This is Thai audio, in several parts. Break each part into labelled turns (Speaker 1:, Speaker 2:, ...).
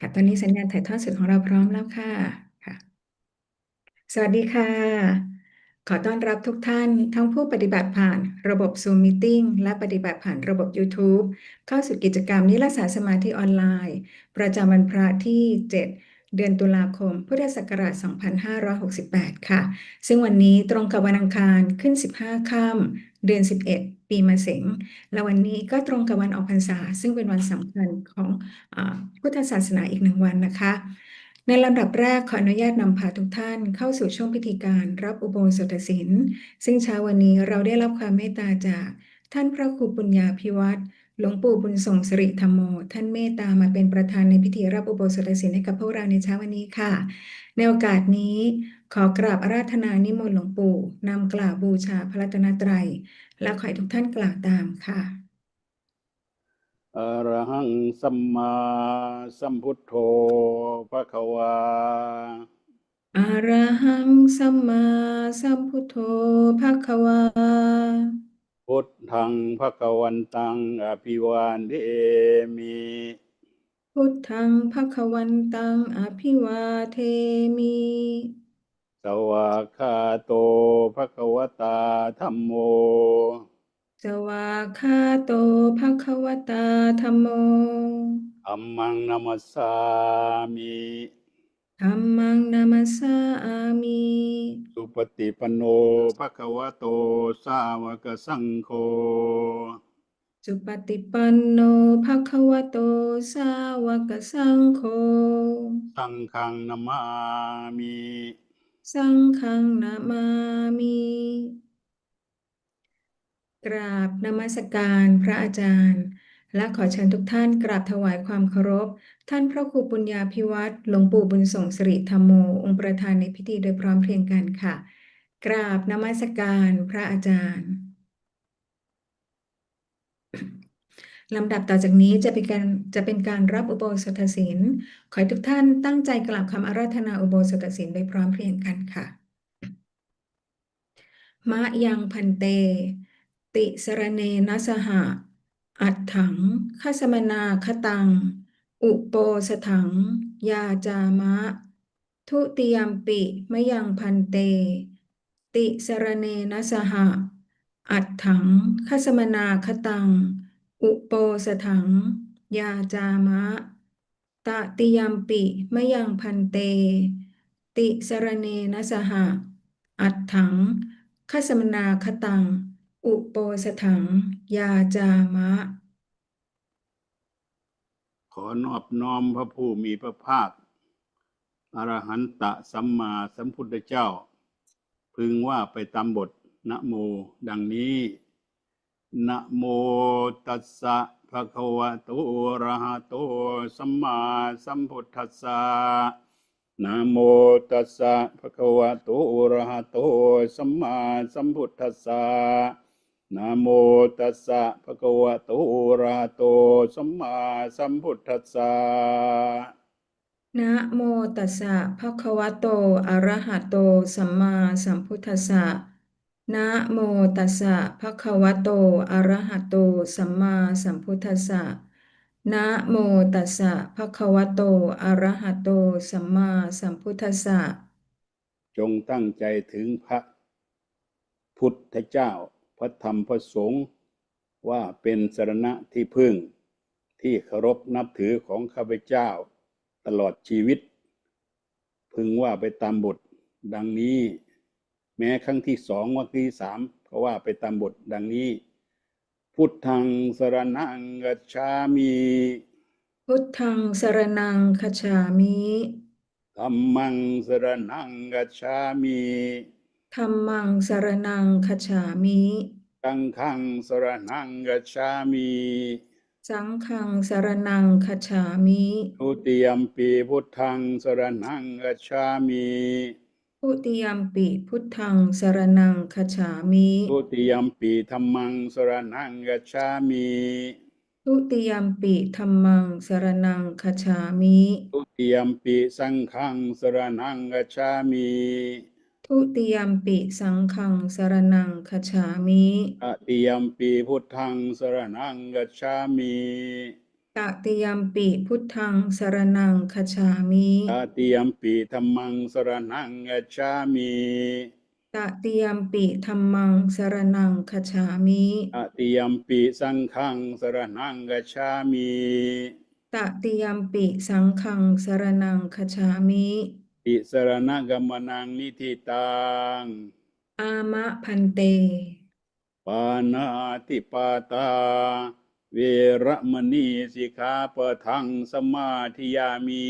Speaker 1: ค่ะตอนนี้สัญญาณถ่ายทอดสดของเราพร้อมแล้วค่ะค่ะ สวัสดีค่ะ ขอต้อนรับทุกท่านทั้งผู้ปฏิบัติผ่านระบบ Zoom Meeting และปฏิบัติผ่านระบบ YouTube เข้าสู่กิจกรรมนิรศาสมาธิออนไลน์ ประจำวันพระที่ 7 เดือนตุลาคม พุทธศักราช 2568 ค่ะ ซึ่งวันนี้ตรงกับวันอังคารขึ้น 15 ค่ำเดือน 11 ปีมะเสงและวันนี้ก็ตรงกับวันออกพรรษา ซึ่งเป็นวันสำคัญของอพุทธศาสนาอีกหนึ่งวันนะคะ ในลำดับแรกขออนุญาตนำพาทุกท่านเข้าสู่ช่วงพิธีการรับอุโบสถศีลซึ่งเช้าวันนี้เราได้รับความเมตตาจากท่านพระครูปุญญาภิวัตร หลวงปู่บุญส่งสิริธรรมโม ท่านเมตตามาเป็นประธานในพิธีรับอุโบสถศีลให้กับพวกเราในเช้าวันนี้ค่ะ ในโอกาสนี้ขอกราบอาราธนานิมนต์หลวงปู่นำกล่าวบูชาพระรัตนตรัย และขอให้ทุกท่านกล่าวตามค่ะ
Speaker 2: อะระหังสัมมาสัมพุทโธภะคะวา
Speaker 1: อะระหังสัมมาสัมพุทโธภะคะวา
Speaker 2: พุทธังภะคะวันตังอภิวาเทมิ
Speaker 1: พุทธังภคะวันตังอภิวาเทมิ
Speaker 2: สวากขาโตภะคะวตาธัมโม
Speaker 1: สวากขาโตภควตาธัมโม
Speaker 2: อัมมังนัมสสามิ
Speaker 1: ธัมมังนามัสสามิ
Speaker 2: สุปฏิปันโนภะคะวะโต สาวกสังโฆ
Speaker 1: สุปฏิปันโนภควโต สาวกสังโฆ
Speaker 2: สังฆังนามามิ
Speaker 1: สังฆังนามามิ กราบนมัสการพระอาจารย์ และขอเชิญทุกท่านกราบถวายความเคารพ ท่านพระครูปุญญาภิวัตรหลวงปู่บุญส่งสิริธรรมโม องค์ประธานในพิธีโดยพร้อมเพรียงกันค่ะ กราบนมัสการพระอาจารย์ลำดับต่อจากนี้จะเป็นการจะเป็นการรับอุโบสถศีล ขอให้ทุกท่านตั้งใจกล่าวคำอาราธนาอุโบสถศีลโดยพร้อมเพรียงกันค่ะ มะยังพันเต ติสรเนนสหะ อัตถังคสมนาคตัง อุโปสถัง ยาจามะ ทุติยมปิมยังพันเต ติสรเนนะสหะ อัตถังคสมนาคตัง อุโปสถัง ยาจามะ ตติยมปิมยังพันเต ติสรเนนะสหะ อัตถังคสมนาคตัง อุโปสถัง ยาจามะ
Speaker 2: ขอนอบน้อมพระผู้มีพระภาค อรหันตะสัมมาสัมพุทธเจ้า พึงว่าไปตามบทนะโมดังนี้นะโมตัสสะภะคะวะโตอะระหะโตสัมมาสัมพุทธัสสะนะโมตัสสะภะคะวะโตอะระหะโตสัมมาสัมพุทธัสสะ นะโมตัสสะภะคะวะโตอะระหะโตสัมมาสัมพุทธัสสะ
Speaker 1: นะโมตัสสะภะคะวะโตอะระหะโตสัมมาสัมพุทธัสสะนะโมตัสสะภะคะวะโตอะระหะโตสัมมาสัมพุทธัสสะนะโมตัสสะภะคะวะโตอะระหะโตสัมมาสัมพุทธัสสะ
Speaker 2: จงตั้งใจถึงพระพุทธเจ้า พระธรรมพระสงฆ์ว่าเป็นสรณะที่พึ่ง ที่เคารพนับถือของข้าพเจ้า ตลอดชีวิต พึงว่าไปตามบทดังนี้ แม้ครั้งที่สองวรรคที่สามก็ว่าไปตามบทดังนี้ พุทธังสรณังกัจฉามิ
Speaker 1: พุทธังสรณังคัจฉามิ
Speaker 2: ธัมมังสรณังกัจฉามิ
Speaker 1: ธัมมังสรณังคัจฉามิ
Speaker 2: สังฆังสรณังกัจฉามิ
Speaker 1: สังฆังสรณังคัจฉามิ
Speaker 2: ทุติยมปีพุทธังสรณังกัจฉามิ
Speaker 1: ทุติยมปิพุทธังสรณังคัจฉามิ
Speaker 2: ทุติยมปีธัมมังสรณังกัจฉามิ
Speaker 1: ทุติยมปิธัมมังสรณังคัจฉามิ
Speaker 2: ทุติยมปีสังฆังสรณังกัจฉามิ
Speaker 1: ทุติยมปิสังฆังสรณังคัจฉามิ
Speaker 2: ตติยมปีพุทธังสรณังกัจฉามิ
Speaker 1: ตตติยัมปิพุทธังสรณังคัจฉามิ
Speaker 2: ตติยมปีธรรมังสรณังกัจฉามิ
Speaker 1: ตติยัมปิธัมมังสรณังคัจฉามิ
Speaker 2: ตติยมปีสังฆังสรณังกัจฉามิ
Speaker 1: ตติยัมปิสังฆังสรณังคัจฉามิ
Speaker 2: ติสรณกมนังนิธิตัง
Speaker 1: อามะพันเต
Speaker 2: ปานาติปาตา เวระมณีสิกขาปะทังสมาธิยามิ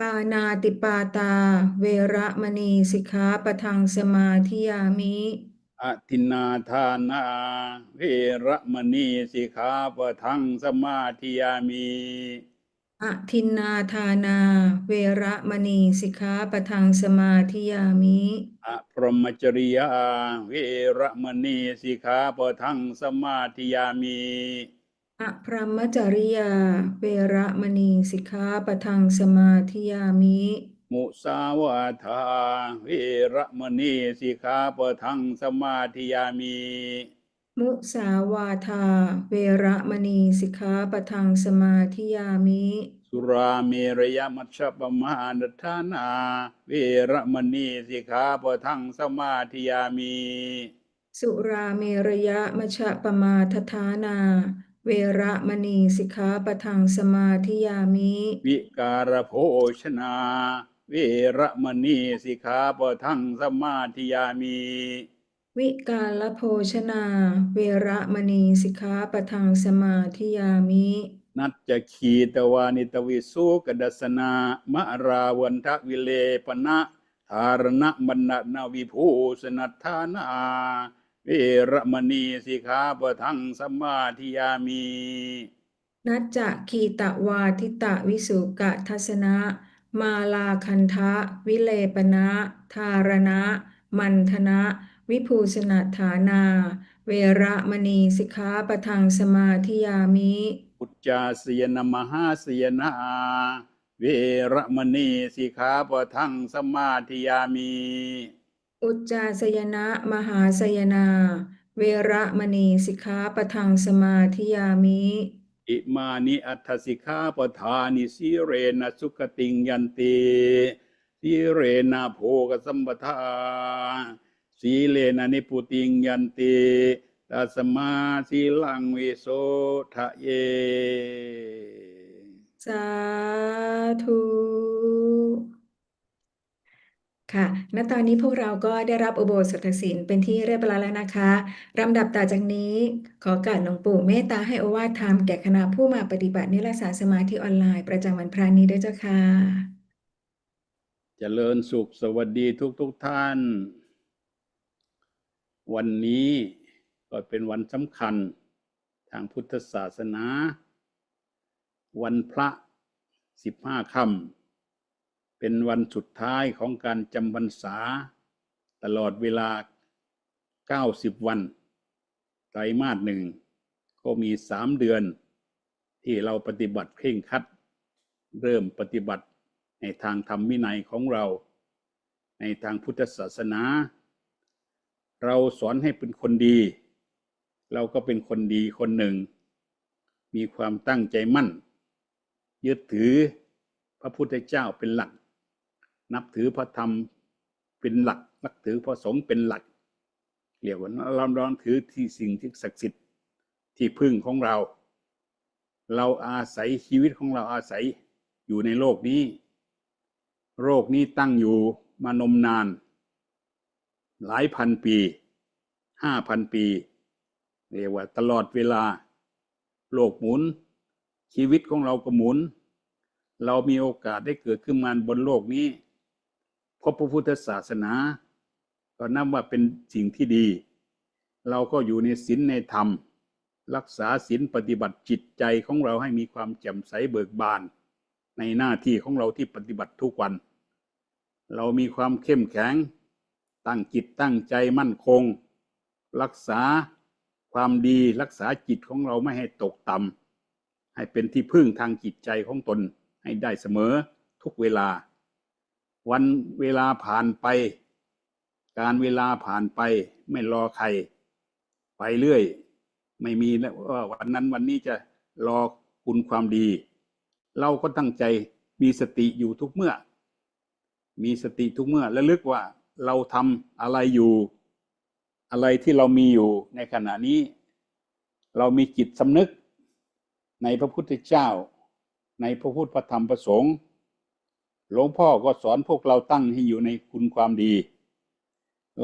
Speaker 1: ปานาติปาตา เวระมณีสิกขาปะทังสมาธิยามิ
Speaker 2: อทินนาทานา เวระมณีสิกขาปะทังสมาธิยามิ
Speaker 1: อทินนาทานา เวระมณีสิกขาปะทังสมาธิยามิ
Speaker 2: อะพรหมจริยาเวระมณีสิกขาปะทังสมาธิยามิ
Speaker 1: อะพรหมจริยา เวระมณีสิกขาปะทังสมาธิยามิ
Speaker 2: มุสาวาทาเวระมณีสิกขาปะทังสมาธิยามิ
Speaker 1: มุสาวาทา เวระมณีสิกขาปะทังสมาธิยามิ
Speaker 2: สุราเมรยมัชฌปมาณทานา เวระมณีสิกขาปะทังสมาธิยามิ
Speaker 1: สุราเมรยะมชฌปมาทฐานา เวระมณีสิกขาปะทังสมาธิยามิ
Speaker 2: วิการโภชนา เวระมณีสิกขาปะทังสมาธิยามิ
Speaker 1: วิกาลโภชนา เวระมณีสิกขาปะทังสมาธิยามิ
Speaker 2: นัจจคีตวานิตวิสุกดัสนามะราวันทวิเลปนะธารณบรรณนาวิภูสนัทธานาเวระมณีสิกขาปะทังสมาธิยามิ
Speaker 1: นัจจะคีตะวาทิตะวิสุกะทัสนะ มาลาคันทะ วิเลปนะธารณะ มันทนะ วิภูสนัฐานา เวระมณีสิกขาปะทังสมาธิยามิ
Speaker 2: อุจจาสยนมหาสยนาเวระมณีสิกขาปะทังสมาธิยามิ
Speaker 1: อุจจาสยนะมหาสยนา เวระมณีสิกขาปะทังสมาธิยามิ
Speaker 2: อิมานิอัตถสิกขาปทานิสีเรนะสุขติงยันติสีเรนะโภกสัมปทา สีเลนะนิพุติงยันติตัสมาสีลังวิโสทะเย
Speaker 1: สาธุ ค่ะ ณ ตอนนี้พวกเราก็ได้รับอุโบสถศีลเป็นที่เรียบร้อยแล้วนะคะลำดับต่อจากนี้ ขอกราบหลวงปู่เมตตาให้โอวาทธรรมแก่คณะผู้มาปฏิบัตินิรศาสสมาธิออนไลน์ประจำวันพระนี้ด้วยเจ้าค่ะ
Speaker 2: เจริญสุขสวัสดีทุกทุกๆท่าน วันนี้ก็เป็นวันสำคัญทางพุทธศาสนา วันพระสิบห้าค่ำเป็นวันสุดท้ายของการจำพรรษา ตลอดเวลาเก้าสิบวันไตรมาสหนึ่งก็มีสามเดือน ที่เราปฏิบัติเคร่งคัด เริ่มปฏิบัติในทางธรรมวินัยของเรา ในทางพุทธศาสนา เราสอนให้เป็นคนดี เราก็เป็นคนดีคนหนึ่ง มีความตั้งใจมั่น ยึดถือพระพุทธเจ้าเป็นหลัก นับถือพระธรรมเป็นหลัก นับถือพระสงฆ์เป็นหลักเรียกว่าเราลองถือที่สิ่งที่ศักดิ์สิทธิ์ที่พึ่งของเรา เราอาศัยชีวิตของเราอาศัยอยู่ในโลกนี้โรคนี้ตั้งอยู่มานมนาน หลายพันปีห้าพันปี เรียกว่าตลอดเวลา โลกหมุน ชีวิตของเราก็หมุน เรามีโอกาสได้เกิดขึ้นมาบนโลกนี้พบพระพุทธศาสนา ก็นับว่าเป็นสิ่งที่ดี เราก็อยู่ในศีลในธรรม รักษาศีลปฏิบัติจิตใจของเราให้มีความแจ่มใสเบิกบาน ในหน้าที่ของเราที่ปฏิบัติทุกวัน เรามีความเข้มแข็ง ตั้งจิตตั้งใจมั่นคง รักษาความดีรักษาจิตของเราไม่ให้ตกต่ำให้เป็นที่พึ่งทางจิตใจของตนให้ได้เสมอทุกเวลา วันเวลาผ่านไป การเวลาผ่านไปไม่รอใคร ไปเรื่อย ไม่มีแล้วว่าวันนั้นวันนี้จะรอคุณความดี เราก็ตั้งใจมีสติอยู่ทุกเมื่อ มีสติทุกเมื่อและลึกว่า เราทำอะไรอยู่ อะไรที่เรามีอยู่ในขณะนี้ เรามีจิตสำนึกในพระพุทธเจ้า ในพระพุทธพระธรรมพระสงฆ์หลวงพ่อก็สอนพวกเราตั้งให้อยู่ในคุณความดี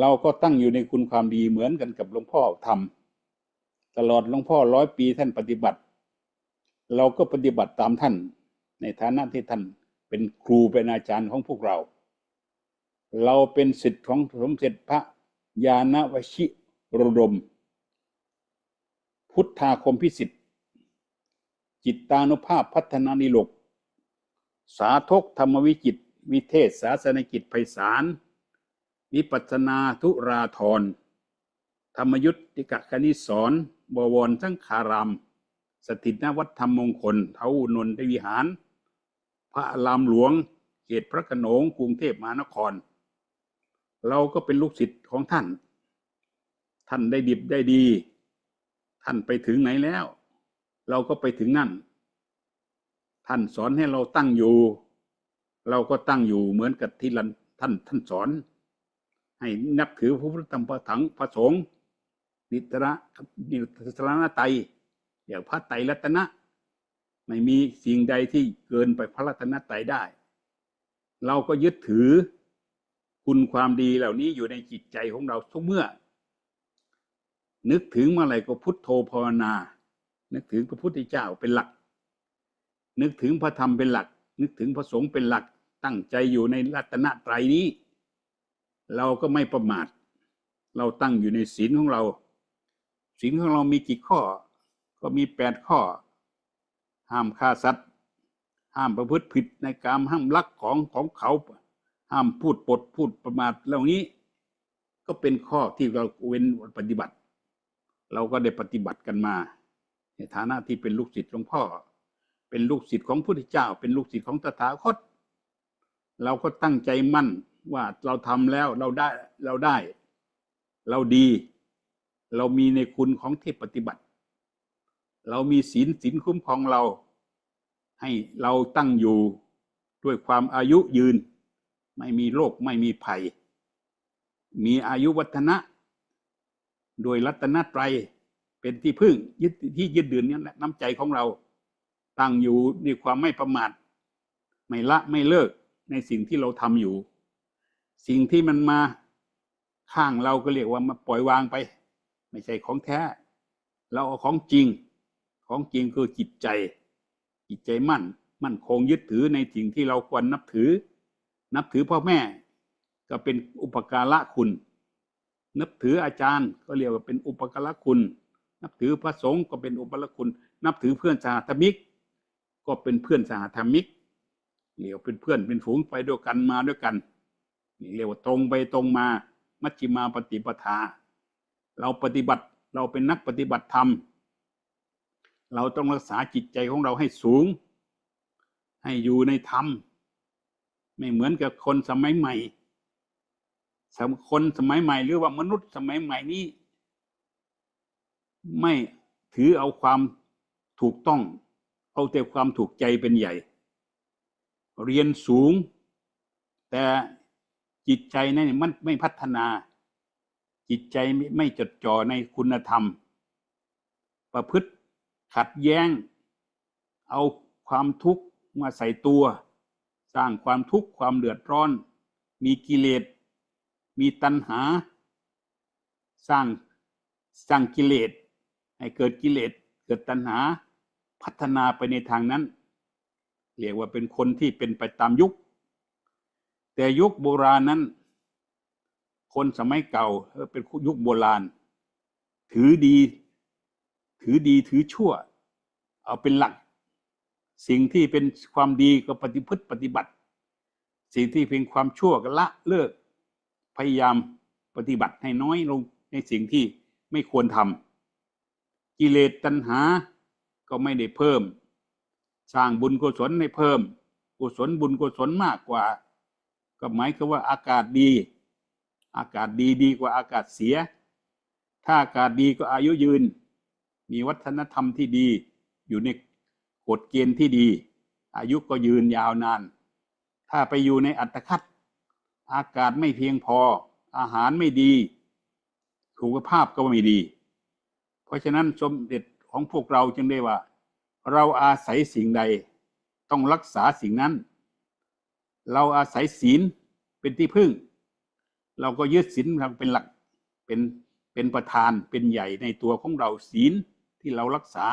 Speaker 2: เราก็ตั้งอยู่ในคุณความดีเหมือนกันกับหลวงพ่อทำตลอดหลวงพ่อร้อยปีท่านปฏิบัติ เราก็ปฏิบัติตามท่าน ในฐานะที่ท่านเป็นครูเป็นอาจารย์ของพวกเรา เราเป็นสิทธิ์ของสมเด็จพระญาณวชิรดม พุทธาคมพิสิทธิ์ จิตตานุภาพพัฒนานิลก สาธกธรรมวิจิต วิเทศศาสนกิจไพศาล วิปัสนาธุราธร ธรรมยุติกะคณิสรบวรสังขาราม สถิตนวัดธรรมมงคล เทานนทวิหาร พระอารามหลวง เขตพระโขนงกรุงเทพมหานคร เราก็เป็นลูกศิษย์ของท่าน ท่านได้ดิบได้ดี ท่านไปถึงไหนแล้ว เราก็ไปถึงนั่น ท่านสอนให้เราตั้งอยู่ เราก็ตั้งอยู่เหมือนกับที่ท่านท่านสอน ให้นับถือพระพุทธธรรมพระถังพระสงฆ์นิตระนิสรณไตอย่างพระไตรรัตนะ ไม่มีสิ่งใดที่เกินไปพระรัตนตรัยได้ เราก็ยึดถือ คุณความดีเหล่านี้อยู่ในจิตใจของเราทุกเมื่อ นึกถึงเมื่อไหร่ก็พุทโธภาวนา นึกถึงพระพุทธเจ้าเป็นหลัก นึกถึงพระธรรมเป็นหลัก นึกถึงพระสงฆ์เป็นหลัก ตั้งใจอยู่ในรัตนตรัยนี้ เราก็ไม่ประมาท เราตั้งอยู่ในศีลของเราศีลของเรามีกี่ข้อ ก็มีแปดข้อ ห้ามฆ่าสัตว์ ห้ามประพฤติผิดในกามห้ามลักของของเขา ห้ามพูดปดพูดประมาทเหล่านี้ ก็เป็นข้อที่เราเว้นปฏิบัติ เราก็ได้ปฏิบัติกันมา ในฐานะที่เป็นลูกศิษย์หลวงพ่อ เป็นลูกศิษย์ของพระพุทธเจ้า เป็นลูกศิษย์ของตถาคต เราก็ตั้งใจมั่นว่าเราทำแล้วเราได้เราได้ เราดี เรามีในคุณของที่ปฏิบัติ เรามีศีลศีลคุ้มครองเรา ให้เราตั้งอยู่ด้วยความอายุยืน ไม่มีโรคไม่มีภัย มีอายุวัฒนะ โดยรัตนตรัยเป็นที่พึ่งยึดที่ยึดเดือนนี้แหละน้ำใจของเรา ตั้งอยู่ด้วยความไม่ประมาทไม่ละไม่เลิกในสิ่งที่เราทำอยู่ สิ่งที่มันมาข้างเราก็เรียกว่ามาปล่อยวางไป ไม่ใช่ของแท้ เราเอาของจริง ของจริงคือจิตใจ จิตใจมั่น มั่นคงยึดถือในสิ่งที่เราควรนับถือ นับถือพ่อแม่ก็เป็นอุปการะคุณ นับถืออาจารย์ก็เรียกว่าเป็นอุปการะคุณ นับถือพระสงฆ์ก็เป็นอุปการะคุณ นับถือเพื่อนสหธรรมิก ก็เป็นเพื่อนสหธรรมิกเรียกว่าเป็นเพื่อนเป็นฝูงไปด้วยกันมาด้วยกันนี่เรียกว่าตรงไปตรงมา มัชฌิมาปฏิปทา เราปฏิบัติเราเป็นนักปฏิบัติธรรม เราต้องรักษาจิตใจของเราให้สูง ให้อยู่ในธรรม ไม่เหมือนกับคนสมัยใหม่สำคนสมัยใหม่หรือว่ามนุษย์สมัยใหม่นี้ ไม่ถือเอาความถูกต้อง เอาแต่ความถูกใจเป็นใหญ่ เรียนสูง แต่จิตใจนั้นมันไม่พัฒนา จิตใจไม่จดจ่อในคุณธรรม ประพฤติขัดแย้ง เอาความทุกข์มาใส่ตัว สร้างความทุกข์ความเดือดร้อน มีกิเลส มีตัณหา สร้างสร้างกิเลส ให้เกิดกิเลส เกิดตัณหา พัฒนาไปในทางนั้น เรียกว่าเป็นคนที่เป็นไปตามยุค แต่ยุคโบราณนั้น คนสมัยเก่าเป็นยุคโบราณ ถือดี ถือดีถือชั่ว เอาเป็นหลัก สิ่งที่เป็นความดีก็ปฏิพฤติปฏิบัติ สิ่งที่เป็นความชั่วก็ละเลิก พยายามปฏิบัติให้น้อยลงในสิ่งที่ไม่ควรทำกิเลสตัณหาก็ไม่ได้เพิ่ม สร้างบุญกุศลให้เพิ่ม กุศลบุญกุศลมากกว่า ก็หมายคือว่าอากาศดี อากาศดีดีกว่าอากาศเสีย ถ้าอากาศดีก็อายุยืน มีวัฒนธรรมที่ดีอยู่ใน กฎเกณฑ์ที่ดี อายุก็ยืนยาวนาน ถ้าไปอยู่ในอัตคัดอากาศไม่เพียงพอ อาหารไม่ดี สุขภาพก็ไม่ดี เพราะฉะนั้นสมเด็จของพวกเราจึงได้ว่า เราอาศัยสิ่งใด ต้องรักษาสิ่งนั้น เราอาศัยศีลเป็นที่พึ่ง เราก็ยึดศีลเป็นหลักเป็นเป็นประธานเป็นใหญ่ในตัวของเราศีลที่เรารักษา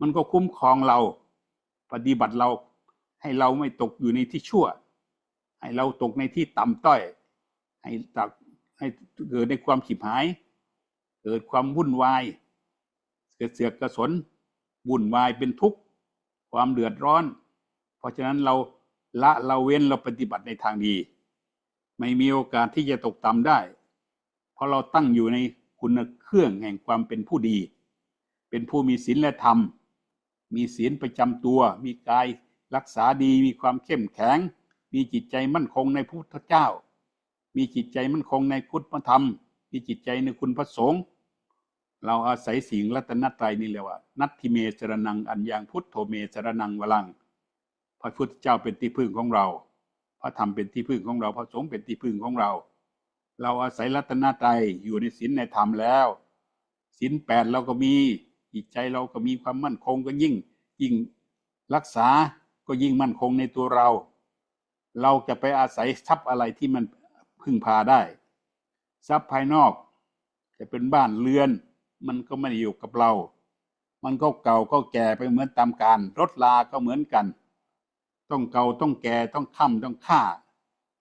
Speaker 2: มันก็คุ้มครองเรา ปฏิบัติเราให้เราไม่ตกอยู่ในที่ชั่ว ให้เราตกในที่ต่ำต้อย ให้ตักให้เกิดในความฉิบหาย เกิดความวุ่นวาย เกิดเสือกกระสนวุ่นวายเป็นทุกข์ ความเดือดร้อน เพราะฉะนั้นเราละเราเว้นเราปฏิบัติในทางดี ไม่มีโอกาสที่จะตกต่ำได้ เพราะเราตั้งอยู่ในคุณเครื่องแห่งความเป็นผู้ดี เป็นผู้มีศีลและธรรม มีศีลประจำตัว มีกายรักษาดีมีความเข้มแข็ง มีจิตใจมั่นคงในพุทธเจ้า มีจิตใจมั่นคงในพุทธธรรม มีจิตใจในคุณพระสงฆ์เราอาศัยสิ่งรัตนตรัยนี่เลยว่า นัตถิเมสรนังอันยังพุทโธเมสรนังวลัง พระพุทธเจ้าเป็นที่พึ่งของเรา พระธรรมเป็นที่พึ่งของเรา พระสงฆ์เป็นที่พึ่งของเรา เราอาศัยรัตนตรัยอยู่ในศีลในธรรมแล้วศีลแปดเราก็มี จิตใจเราก็มีความมั่นคงก็ยิ่ง ยิ่งรักษาก็ยิ่งมั่นคงในตัวเรา เราจะไปอาศัยทรัพย์อะไรที่มันพึ่งพาได้ ทรัพย์ภายนอก จะเป็นบ้านเรือน มันก็ไม่ได้อยู่กับเรา มันก็เก่าก็แก่ไปเหมือนตามการรถลาก็เหมือนกัน ต้องเก่าต้องแก่ต้องค่ำต้องค่า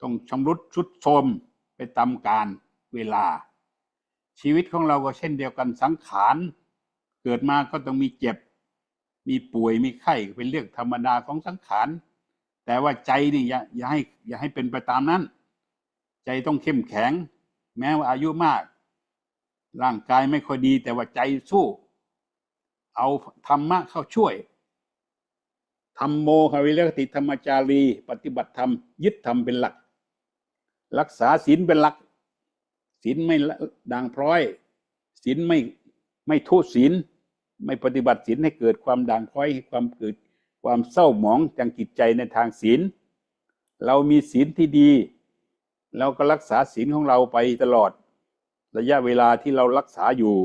Speaker 2: ต้องชำรุดชุดโทรมไปตามการเวลา ชีวิตของเราก็เช่นเดียวกันสังขาร เกิดมาก็ต้องมีเจ็บ มีป่วยมีไข้เป็นเรื่องธรรมดาของสังขารแต่ว่าใจนี่อย่าอย่าให้อย่าให้เป็นไปตามนั้น ใจต้องเข้มแข็ง แม้ว่าอายุมาก ร่างกายไม่ค่อยดี แต่ว่าใจสู้ เอาธรรมะเข้าช่วยธรรมโมควิเลกติธรรมจารี ปฏิบัติธรรม ยึดธรรมเป็นหลัก รักษาศีลเป็นหลักศีลไม่ด่างพร้อยศีลไม่ ไม่ทุศีลไม่ปฏิบัติศีลให้เกิดความด่างพ้อยความเกิดความเศร้าหมองจังจิตใจในทางศีล เรามีศีลที่ดี เราก็รักษาศีลของเราไปตลอด ระยะเวลาที่เรารักษาอยู่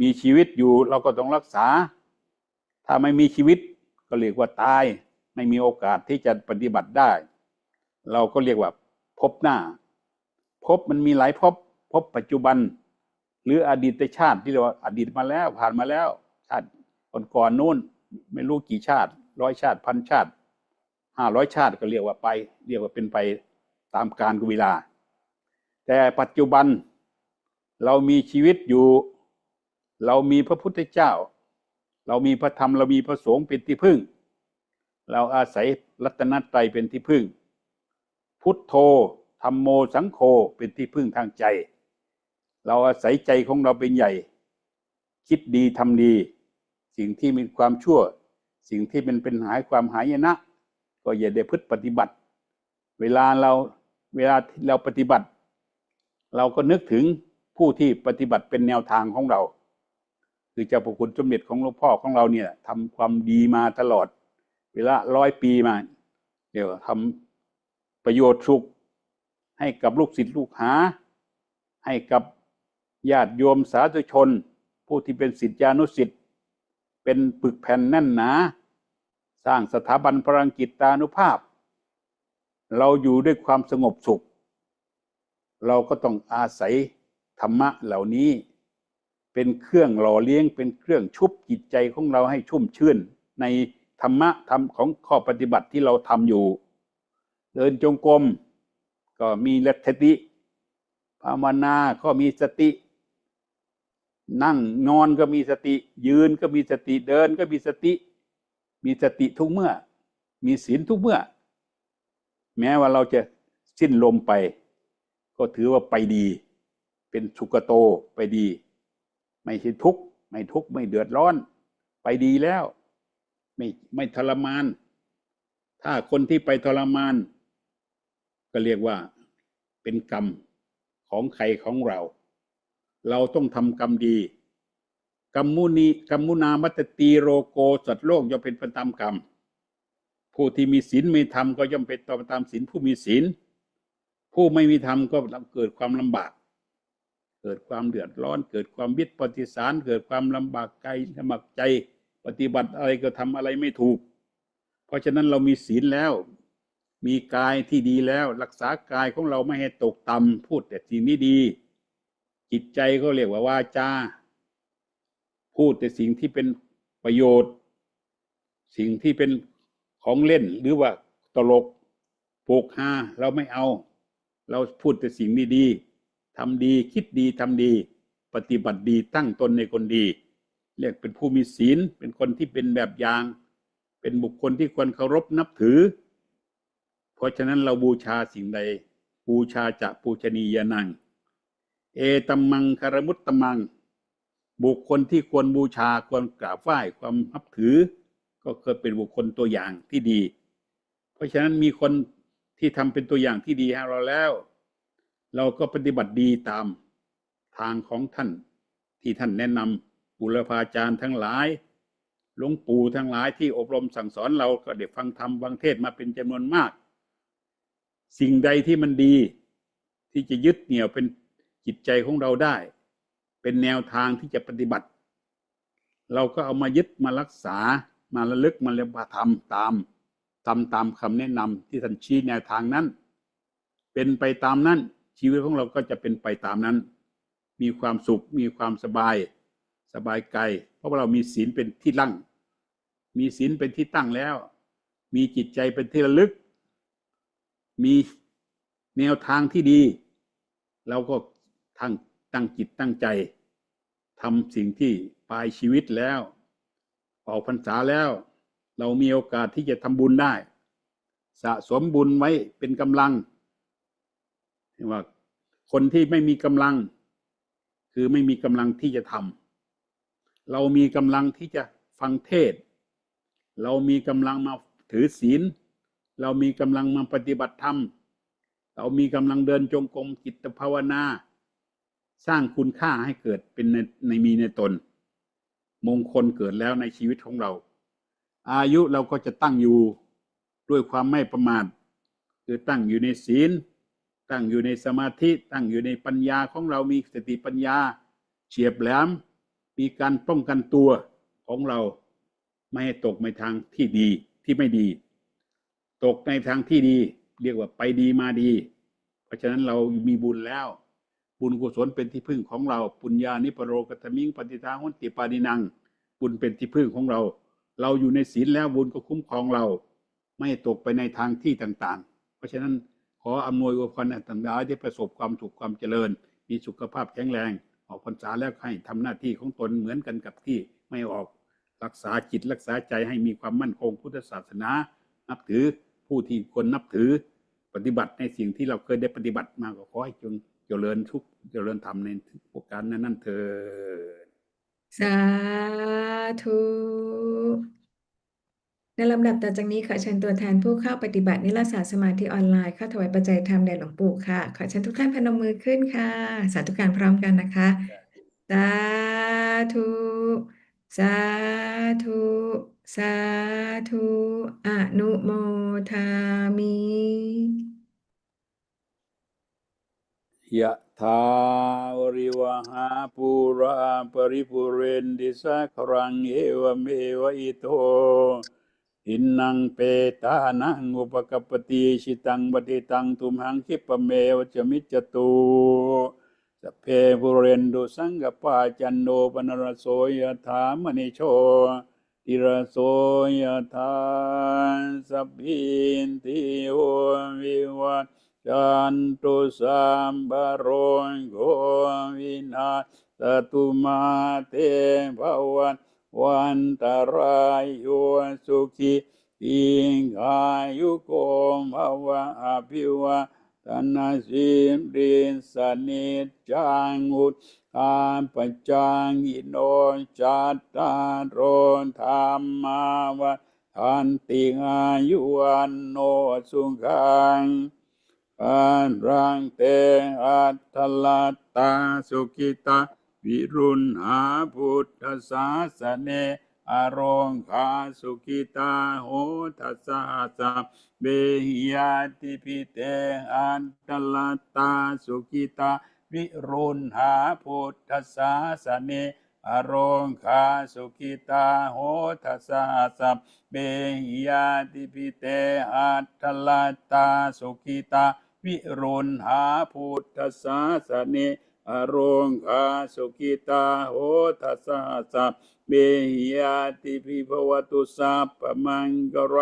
Speaker 2: มีชีวิตอยู่เราก็ต้องรักษา ถ้าไม่มีชีวิตก็เรียกว่าตาย ไม่มีโอกาสที่จะปฏิบัติได้ เราก็เรียกว่าพบหน้า พบมันมีหลายพบพบปัจจุบัน หรืออดีตชาติที่เราอดีตมาแล้วผ่านมาแล้ว ชาติก่อนๆนู้นไม่รู้กี่ชาติร้อยชาติพันชาติห้าร้อยชาติก็เรียกว่าไป เรียกว่าเป็นไปตามการกเวลา แต่ปัจจุบันเรามีชีวิตอยู่ เรามีพระพุทธเจ้า เรามีพระธรรมเรามีพระสงฆ์เป็นที่พึ่ง เราอาศัยรัตนตรัยเป็นที่พึ่ง พุทโธธรรมโมสังโฆเป็นที่พึ่งทางใจ เราอาศัยใจของเราเป็นใหญ่ คิดดีทำดี สิ่งที่มีความชั่ว สิ่งที่เป็นเป็นหายความหายนะ ก็อย่าได้พึ่ปฏิบัติ เวลาเราเวลาเราปฏิบัติ เราก็นึกถึงผู้ที่ปฏิบัติเป็นแนวทางของเรา คือเจ้าพระคุณสมเด็จของหลวงพ่อของเราเนี่ยทำความดีมาตลอด เวลาร้อยปีมา เดี๋ยวทำประโยชน์สุขให้กับลูกศิษย์ลูกหา ให้กับ ญาติโยมสาธุชน ผู้ที่เป็นศิษยานุศิษย์เป็นปึกแผ่นแน่นหนา สร้างสถาบันพลังกิจตานุภาพ เราอยู่ด้วยความสงบสุข เราก็ต้องอาศัยธรรมะเหล่านี้ เป็นเครื่องหล่อเลี้ยงเป็นเครื่องชุบจิตใจของเราให้ชุ่มชื่น ในธรรมะธรรมของข้อปฏิบัติที่เราทำอยู่ เดินจงกรมก็มีลัทธิภาวนาก็มีสติ นั่งนอนก็มีสติ ยืนก็มีสติเดินก็มีสติ มีสติทุกเมื่อ มีศีลทุกเมื่อ แม้ว่าเราจะสิ้นลมไป ก็ถือว่าไปดี เป็นสุกโตไปดี ไม่ใช่ทุกข์ไม่ทุกข์ไม่เดือดร้อน ไปดีแล้ว ไม่ไม่ทรมาน ถ้าคนที่ไปทรมาน ก็เรียกว่าเป็นกรรมของใครของเรา เราต้องทำกรรมดีกัมมุนีกัมมุนามัตตีโรโกสัตว์โลกย่อมเป็นไปตามกรรม ผู้ที่มีศีลมีธรรมก็ย่อมเป็นไปตามศีลผู้มีศีล ผู้ไม่มีธรรมก็เกิดความลำบาก เกิดความเดือดร้อน เกิดความวิปฏิสาร เกิดความลำบากใจลำบากใจ ปฏิบัติอะไรก็ทำอะไรไม่ถูก เพราะฉะนั้นเรามีศีลแล้ว มีกายที่ดีแล้ว รักษากายของเราไม่ให้ตกต่ำพูดแต่สิ่งนี้ดี จิตใจก็เรียกว่าวาจาพูดแต่สิ่งที่เป็นประโยชน์ สิ่งที่เป็นของเล่นหรือว่าตลกโปกฮาเราไม่เอา เราพูดแต่สิ่งดีๆทำดีคิดดีทำดี ปฏิบัติดีตั้งตนในคนดี เรียกเป็นผู้มีศีล เป็นคนที่เป็นแบบอย่าง เป็นบุคคลที่ควรเคารพนับถือ เพราะฉะนั้นเราบูชาสิ่งใด บูชาจะปูชนียนัง เอตัมมังคารมุตตมัง บุคคลที่ควรบูชาควรกราบไหว้ความนับถือ ก็เคยเป็นบุคคลตัวอย่างที่ดี เพราะฉะนั้นมีคนที่ทำเป็นตัวอย่างที่ดีให้เราแล้ว เราก็ปฏิบัติดีตามทางของท่าน ที่ท่านแนะนำบุรพาจารย์ทั้งหลายหลวงปู่ทั้งหลายที่อบรมสั่งสอนเราก็ได้ฟังธรรมฟังเทศมาเป็นจำนวนมาก สิ่งใดที่มันดี ที่จะยึดเหนี่ยวเป็น จิตใจของเราได้ เป็นแนวทางที่จะปฏิบัติ เราก็เอามายึดมารักษามาระลึกมาเรียนมาทำตามทำตามคำแนะนำที่ท่านชี้แนวทางนั้น เป็นไปตามนั้น ชีวิตของเราก็จะเป็นไปตามนั้น มีความสุขมีความสบาย สบายกายเพราะว่าเรามีศีลเป็นที่ลั่งมีศีลเป็นที่ตั้งแล้ว มีจิตใจเป็นที่ระลึก มีแนวทางที่ดี เราก็ ทั้งตั้งจิตตั้งใจทำสิ่งที่ปลายชีวิตแล้วออกพรรษาแล้ว เรามีโอกาสที่จะทำบุญได้ สะสมบุญไว้เป็นกำลังเรียกว่าคนที่ไม่มีกำลัง คือไม่มีกำลังที่จะทำเรามีกำลังที่จะฟังเทศ เรามีกำลังมาถือศีล เรามีกำลังมาปฏิบัติธรรม เรามีกำลังเดินจงกรมจิตภาวนา สร้างคุณค่าให้เกิดเป็นในในมีในตน มงคลเกิดแล้วในชีวิตของเรา อายุเราก็จะตั้งอยู่ด้วยความไม่ประมาทคือตั้งอยู่ในศีล ตั้งอยู่ในสมาธิ ตั้งอยู่ในปัญญาของเรามีสติปัญญา เฉียบแหลมมีการป้องกันตัวของเราไม่ให้ตกในทางที่ดีที่ไม่ดี ตกในทางที่ดี เรียกว่าไปดีมาดี เพราะฉะนั้นเรามีบุญแล้ว บุญกุศลเป็นที่พึ่งของเรา ปุญญานิปโรกัตมิงปฏิทาหุนติปานินัง บุญเป็นที่พึ่งของเรา เราอยู่ในศีลแล้วบุญก็คุ้มครองเรา ไม่ตกไปในทางที่ต่างๆ เพราะฉะนั้นขออำนวยอวยพรให้ต่างๆที่ประสบความสุขความเจริญ มีสุขภาพแข็งแรง ออกพรรษาแล้วให้ทำหน้าที่ของตนเหมือนกันกับที่ไม่ออกรักษาจิตรักษาใจให้มีความมั่นคงพุทธศาสนา นับถือผู้ที่ควรนับถือปฏิบัติในสิ่งที่เราเคยได้ปฏิบัติมาก็ขอให้จง เจริญทุกเจริญธรรมในทุกประการนั้นนั่นเถิด
Speaker 1: สาธุในลำดับต่อจากนี้ขอเชิญตัวแทนผู้เข้าปฏิบัตินิรศาสสมาธิออนไลน์เข้าถวายปัจจัยธรรมแด่หลวงปู่ค่ะ ขอเชิญทุกท่านพนมมือขึ้นค่ะ สาธุการพร้อมกันนะคะ สาธุ สาธุ สาธุ อนุโมทามิ
Speaker 2: ยะถาวริวหาปูราปริปุเรนดิสาครังเอวเมวอิโตหินนังเปตานังอุปกปปติชิตังปฏิตังทุมหังคิปเมวจมิจตุสเพปุเรนดุสังกปาจันโนปนรสโสยถามณิโชติระโสยถาสัพพินติโอวิวัต จันตุสัมบโรโกวินาสตุมาเตภวันวันตรายโยสุขีอิงอายุโกภวะอภิวะตนาสิมรินสนิจจังอุตตาปจังอิโนจัตตารโรธาวันทันติอายุวันโนสุขัง อันรังเตอัตตลัตตา สุกิตาวิรุณหาพุทธศาสเนอโรงคาสุขิตาโหทัสสะสัพเบหิยาติพิเตอันตลตาสุขิตาวิรุณหาพุทธศาสเนอโรงคาสุขิตาโหทัสสะสัพเบหิยาติพิเตอัตตลตาสุขิตาวิรุณหาพุทธศาสเน อโรงคาสุขิตาโหทัสสะสัพเบหิยาติพิภวตุสัพพมังกร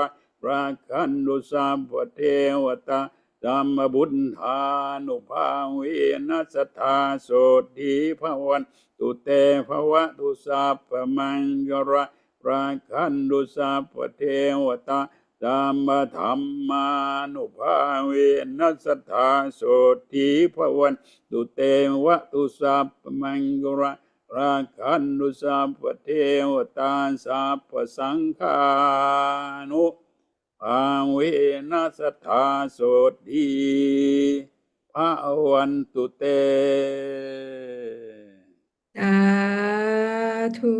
Speaker 2: ราคันตุสัพพเทวตาธัมมบุญธานุภาเวนัสธาโสติภวันตุเตภวะตุสัพพมังกรราคันตุสัพพเทวตา ธัมมธรรมานุภาเวนัสธาโสติภวันตุเตวะตุสัพมังกระราคันตุสัพเทวตาสัพสังฆานุอาเวนัสธาโสดีภาวันตุเต
Speaker 1: สาธุ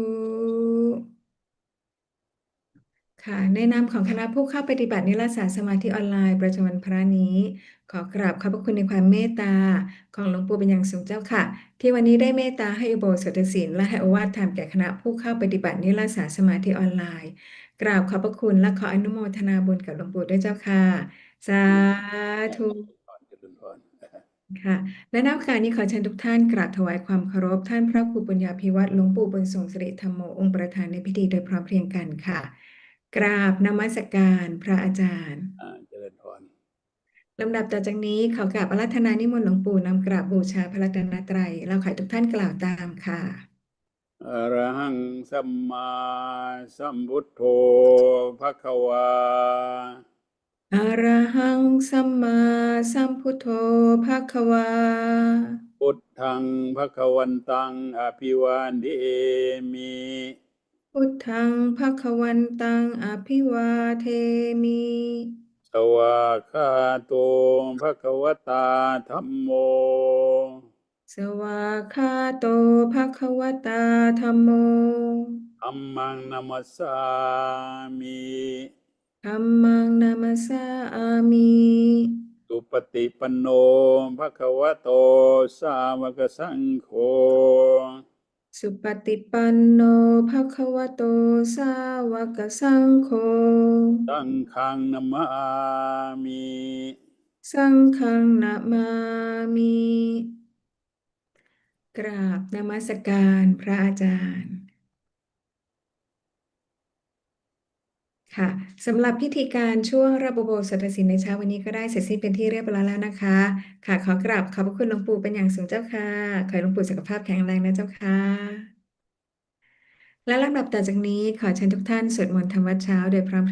Speaker 1: ค่ะในนามของคณะผู้เข้าปฏิบัตินิรศาสตร์สมาธิออนไลน์ประจำวันพระนี้ ขอกราบขอบพระคุณในความเมตตา ของหลวงปู่เป็นอย่างสูงเจ้าค่ะ ที่วันนี้ได้เมตตาให้อุโบสถศีลและให้อวาทธรรมแก่คณะผู้เข้าปฏิบัตินิรศาสตร์สมาธิออนไลน์ กราบขอบพระคุณและขออนุโมทนาบุญกับหลวงปู่ด้วยเจ้าค่ะ สาธุค่ะและณโอกาสนี้ขอเชิญทุกท่านกราบถวายความเคารพท่านพระครูปัญญาภิวัตรหลวงปู่บุญส่งสิริธรรมโมองค์ประธานในพิธีโดยพร้อมเพรียงกันค่ะ กราบนมัสการพระอาจารย์
Speaker 2: อ่าเจริญพร
Speaker 1: ลำดับต่อจากนี้ขอกราบอาราธนานิมนต์หลวงปู่นำกราบบูชาพระรัตนตรัย เราขอให้ทุกท่านกล่าวตามค่ะ
Speaker 2: อรหังสัมมาสัมพุทโธภะคะวา
Speaker 1: อะระหังสัมมาสัมพุทโธภะคะวา
Speaker 2: พุทธังภะคะวันตังอภิวาเดมิ
Speaker 1: พุทธังภคะวันตังอภิวาเทมิ
Speaker 2: สวากขาโตภะคะวตาธัมโม
Speaker 1: สวากขาโตภคะวตาธัมโม
Speaker 2: ธัมมังนัมสสามิ
Speaker 1: ธัมมังนามัสสามิ
Speaker 2: สุปฏิปันโนภะคะวะโตสาวกสังโฆ
Speaker 1: สุปฏิปันโนภคะวะโต สาวกสังโฆ
Speaker 2: สังฆังนามามิ
Speaker 1: สังฆังนะมามิ กราบนมัสการพระอาจารย์ ค่ะสำหรับพิธีการช่วงรับอุโบสถศิลในเช้าวันนี้ก็ได้เสร็จสิ้นเป็นที่เรียบร้อยแล้วนะคะ ค่ะ ขอกราบขอบพระคุณหลวงปู่เป็นอย่างสูงเจ้าค่ะ ขอให้หลวงปู่สุขภาพแข็งแรงนะเจ้าค่ะ และลำดับต่อจากนี้ขอเชิญทุกท่านสวดมนต์ทำวัดเช้าโดยพร้อมเพรียง